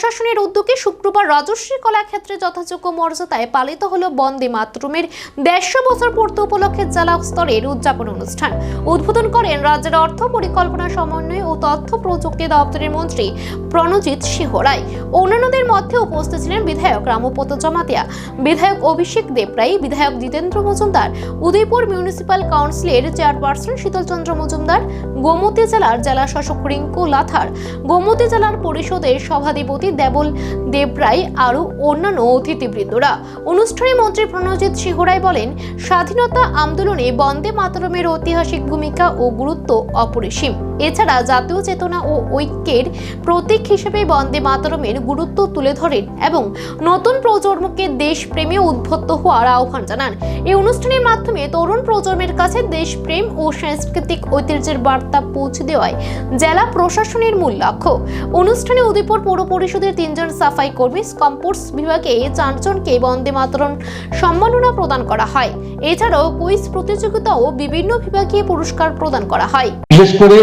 প্রশাসনের উদ্যোগে শুক্রবার রাজশ্রী কলাক্ষেত্রে যথাযোগ্য মর্যাদায় পালিত হলো বন্দে মাতরুমের দেড়শো বছর পূর্তি উপলক্ষে জেলা স্তরের উদযাপন অনুষ্ঠান। উদ্বোধন করেন রাজ্যের অর্থ পরিকল্পনা সমন্বয় ও তথ্য প্রযুক্তি দপ্তরের মন্ত্রী প্রণজিৎ সিংহ রায়। অন্যান্যদের মধ্যে উপস্থিত ছিলেন বিধায়ক রামপত জমাতিয়া, বিধায়ক অভিষেক দেবরাই, বিধায়ক জিতেন্দ্র মজুমদার, উদয়পুর মিউনিসিপাল কাউন্সিলের চেয়ারপারসন শীতলচন্দ্র মজুমদার, গোমতী জেলার জেলা শাসক রিঙ্কু লাথার, গোমতী জেলার পরিষদের সভাধিপতি দেবল দেবরাই আরও অন্যান্য অতিথিবৃন্দরা। অনুষ্ঠানে মন্ত্রী প্রণজিৎ সিংহরাই বলেন, স্বাধীনতা আন্দোলনে বন্দে মাতরমের ঐতিহাসিক ভূমিকা ও গুরুত্ব অপরিসীম। এছাড়া জাতীয় চেতনা ও ঐক্যের প্রতীক হিসেবে বন্দে মাতরমের গুরুত্ব তুলে ধরেন এবং নতুন প্রজন্মকে দেশপ্রেমে উদ্বুদ্ধ হওয়ার আহ্বান জানান। এই অনুষ্ঠানের মাধ্যমে তরুণ প্রজন্মের কাছে দেশপ্রেম ও সাংস্কৃতিক ঐতিহ্যের বার্তা পৌঁছে দেওয়ায় জেলা প্রশাসনের মূল লক্ষ্য। অনুষ্ঠানে উদয়পুর পৌর পরিষদের তিনজন সাফাই কর্মী কম্পোর্টস বিভাগে চারজনকে বন্দে মাতরম সম্মাননা প্রদান করা হয়। এছাড়াও কুইজ প্রতিযোগিতা ও বিভিন্ন বিভাগে পুরস্কার প্রদান করা হয়। বিশেষ করে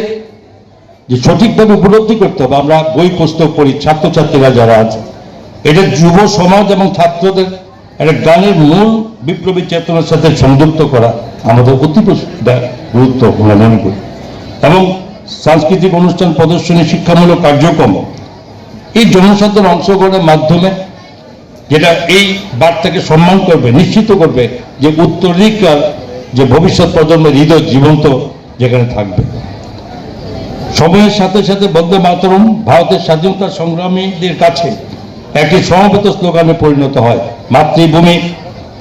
যে সঠিকভাবে উপলব্ধি করতে হবে, আমরা বই, পুস্তক পড়ি, ছাত্রছাত্রীরা যারা আছে এটা যুব সমাজ এবং ছাত্রদের একটা গানের মূল বিপ্লবী চেতনার সাথে সংযুক্ত করা আমাদের অতি প্রস- গুরুত্ব আমরা মনে করি। এবং সাংস্কৃতিক অনুষ্ঠান, প্রদর্শনী, শিক্ষামূলক কার্যক্রম এই জনসাধারণ অংশগ্রহণের মাধ্যমে যেটা এই বার্তাকে সম্মান করবে, নিশ্চিত করবে যে উত্তরাধিকার যে ভবিষ্যৎ প্রজন্মের হৃদয় জীবন্ত যেখানে থাকবে। সময়ের সাথে সাথে বন্দে মাতরম, ভারতের স্বাধীনতা সংগ্রামীদের কাছে একটি সমবেত স্লোগানে পরিণত হয়, মাতৃভূমি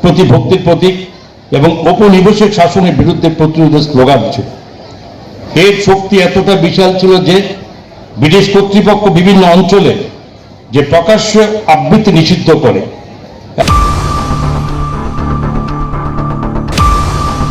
প্রতি ভক্তির প্রতীক এবং ঔপনিবেশিক শাসনের বিরুদ্ধে প্রতিরোধের স্লোগান ছিল। এর শক্তি এতটা বিশাল ছিল যে ব্রিটিশ কর্তৃপক্ষ বিভিন্ন অঞ্চলে যে প্রকাশ্য আবৃত্তি নিষিদ্ধ করে